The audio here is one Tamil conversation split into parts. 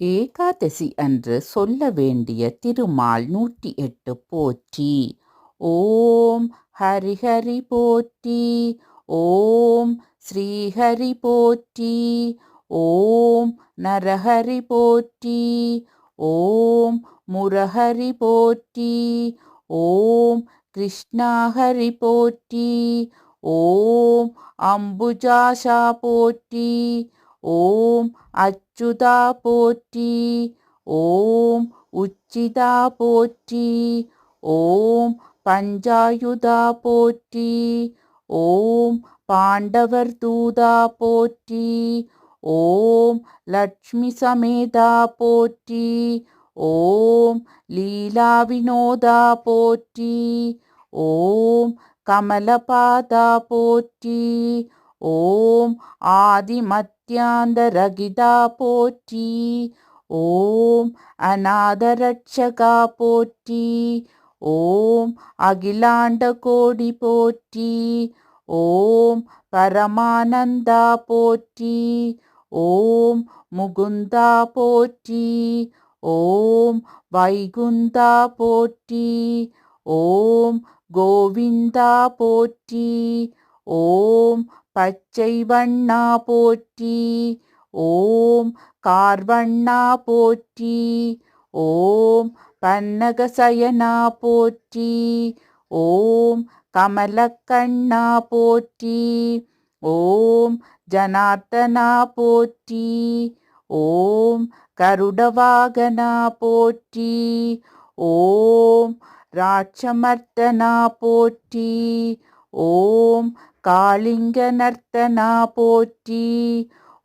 ஏகாதசி அன்று சொல்ல வேண்டிய திருமால் நூற்றி எட்டு போற்றி. ஓம் ஹரிஹரி போற்றி. ஓம் ஸ்ரீஹரி போற்றி. ஓம் நரஹரி போற்றி. ஓம் முரஹரி போற்றி. ஓம் கிருஷ்ணாஹரி போற்றி. ஓம் அம்புஜாஷா போற்றி. ஓம் அச்சுதா போற்றி ஓம் உச்சிதா போற்றி ஓம் பஞ்சாயுதா போற்றி ஓம் பாண்டவர் தூதா போற்றி ஓம் லக்ஷ்மி சமேதா போற்றி ஓம் லீலா வினோதா போற்றி ஓம் கமலபாதா போற்றி ஓம் ஆதிமத் ஆதிமத்யாந்தரகிதா போற்றி ஓம் அநாதரட்சகா போற்றி ஓம் அகிலாண்ட கோடி போற்றி ஓம் பரமானந்தா போற்றி ஓம் முகுந்தா போற்றி ஓம் வைகுந்தா போற்றி ஓம் கோவிந்தா போற்றி ஓம் பச்சை வண்ணா போற்றி ஓம் கார்வண்ணா போற்றி ஓம் பன்னகசயனா போற்றி ஓம் கமலக்கண்ணா போற்றி ஓம் ஜனார்த்தனா போற்றி ஓம் கருடவாகனா போற்றி ஓம் ராட்சமர்த்தனா போற்றி ஓம் காளிங்க நர்த்தனா போற்றி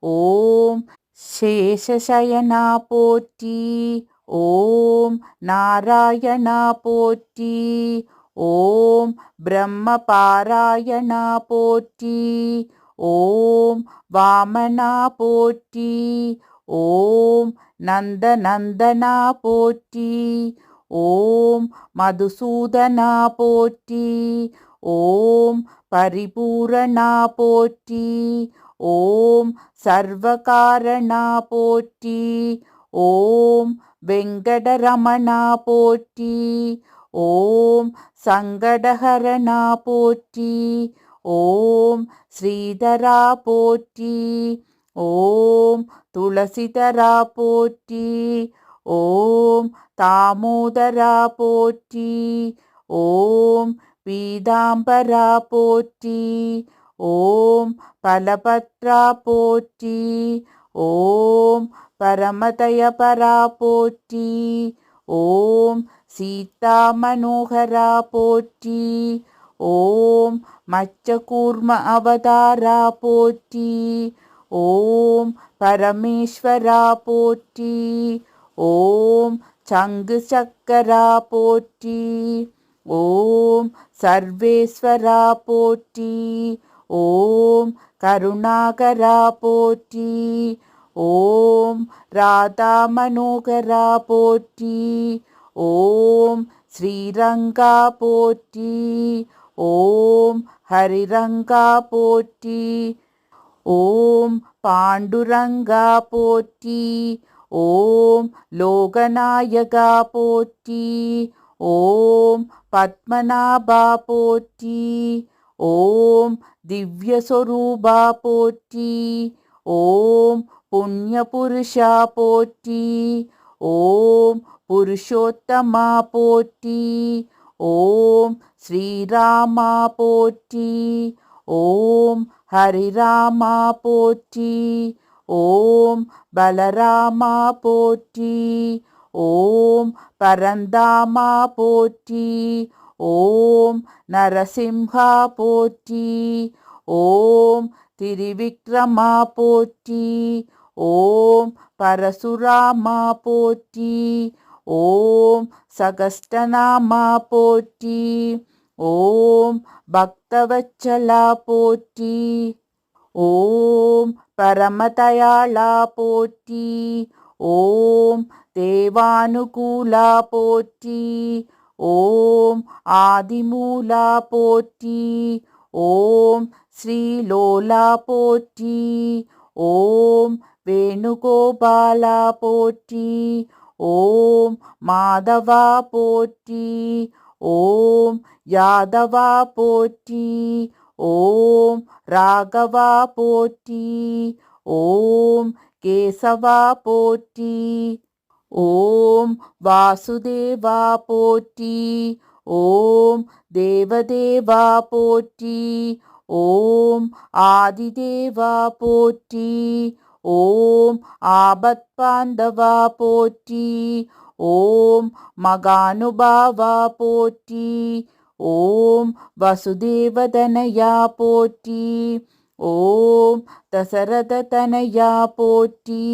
ஓம் சேஷசயனா போற்றி ஓம் நாராயணா போற்றி ஓம் பிரம்ம பாராயணா போற்றி ஓம் வாமனா போற்றி ஓம் நந்த நந்தனா போற்றி ஓம் மதுசூதனா போற்றி ஓம் பரிபூரணா போற்றி ஓம் சர்வகாரணா போற்றி ஓம் வெங்கடரமணா போற்றி ஓம் சங்கடஹரணா போற்றி ஓம் ஸ்ரீதரா போற்றி ஓம் துளசிதரா போற்றி ஓம் தாமோதரா போற்றி ஓம் பீதாம்பரா போற்றி ஓம் பலபத்ரா போற்றி ஓம் பரமதயபரா போற்றி ஓம் சீதா மனோகரா போற்றி ஓம் மச்சகூர்ம அவதாரா போற்றி ஓம் பரமேஸ்வரா போற்றி ஓம் சங்கு சக்கரா போற்றி ஓம் சர்வேஸ்வரா போற்றி ஓம் கருணாகரா போற்றி ஓம் ராதா மனோகரா போற்றி ஓம் ஸ்ரீரங்கா போற்றி ஓம் ஹரிரங்கா போற்றி ஓம் பாண்டுரங்கா போற்றி ஓம் லோகநாயகா போற்றி ஓம் பத்மநாபா போற்றி. ஓம் திவ்யஸ்வரூபா போற்றி. ஓம் புண்ணியபுருஷா போற்றி. ஓம் புருஷோத்தமா போற்றி. ஓம் ஸ்ரீராமா போற்றி. ஓம் ஹரிராமா போற்றி. ஓம் பலராமா போற்றி. ஓம் பரந்தாமா போற்றி ஓம் நரசிம்ஹா போற்றி ஓம் திரிவிக்ரமா போற்றி ஓம் பரசுராமா போற்றி ஓம் சகஸ்டநாமா போற்றி ஓம் பக்தவச்சலா போற்றி ஓம் பரமதயாளா போற்றி ஓம் தேவானுகூலா போற்றி ஓம் ஆதிமூலா போற்றி ஓம் ஸ்ரீலோலா போற்றி ஓம் வேணுகோபாலா போற்றி ஓம் மாதவா போற்றி ஓம் யாதவா போற்றி ஓம் ராகவா போற்றி ஓம் கேசவா போற்றி ஓம் வாசுதேவா போற்றி ஓம் தேவதேவா போற்றி ஓம் ஆதிதேவா போற்றி ஓம் ஆபத் பாந்தவா போற்றி ஓம் மகானுபாவா போற்றி ஓம் வசுதேவதனயா போற்றி ஓம் தசரததனயா போற்றி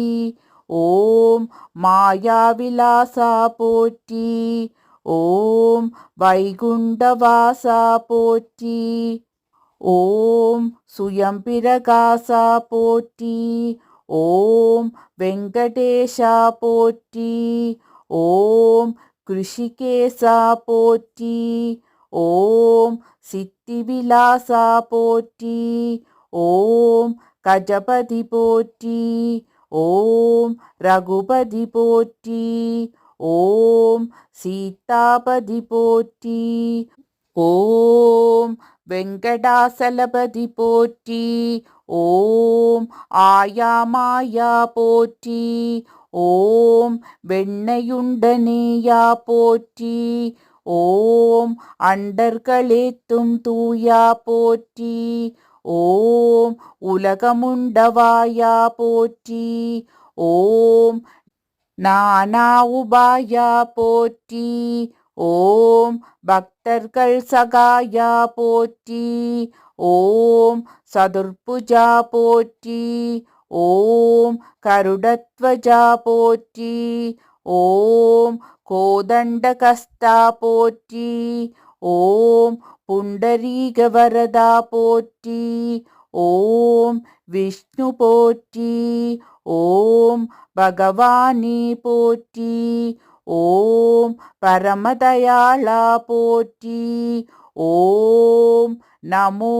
ஓம் மாயாவிலாசா போற்றி. ஓம் வைகுண்டவாசா போற்றி. ஓம் சுயம்பிரகாசா போற்றி. ஓம் வெங்கடேஷா போற்றி. ஓம் கிருஷிகேசா போற்றி. ஓம் சித்திவிலாசா போற்றி. ஓம் கஜபதி போற்றி. ஓம் ரகுபதி போற்றி ஓம் சீதாபதி போற்றி ஓம் வெங்கடாசலபதி போற்றி ஓம் ஆயா மாயா போற்றி ஓம் வெண்ணையுண்டனேயா போற்றி ஓம் அண்டர்களேத்தும் தூயா போற்றி ஓம் உலகமுண்டவாயா போற்றி. ஓம் நானா உபாயா போற்றி. ஓம் பக்தர்கள் சகாயா போற்றி. ஓம் சதுர்புஜா போற்றி. ஓம் கருடத்வஜா போற்றி. ஓம் கோதண்டகஸ்தா போற்றி. ஓம் புண்டரீக வரதா போற்றி ஓம் விஷ்ணு போற்றி ஓம் பகவானி போற்றி ஓம் பரமதயாளா போற்றி ஓம் நமோ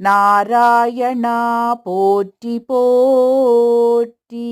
நாராயணா போற்றி போற்றி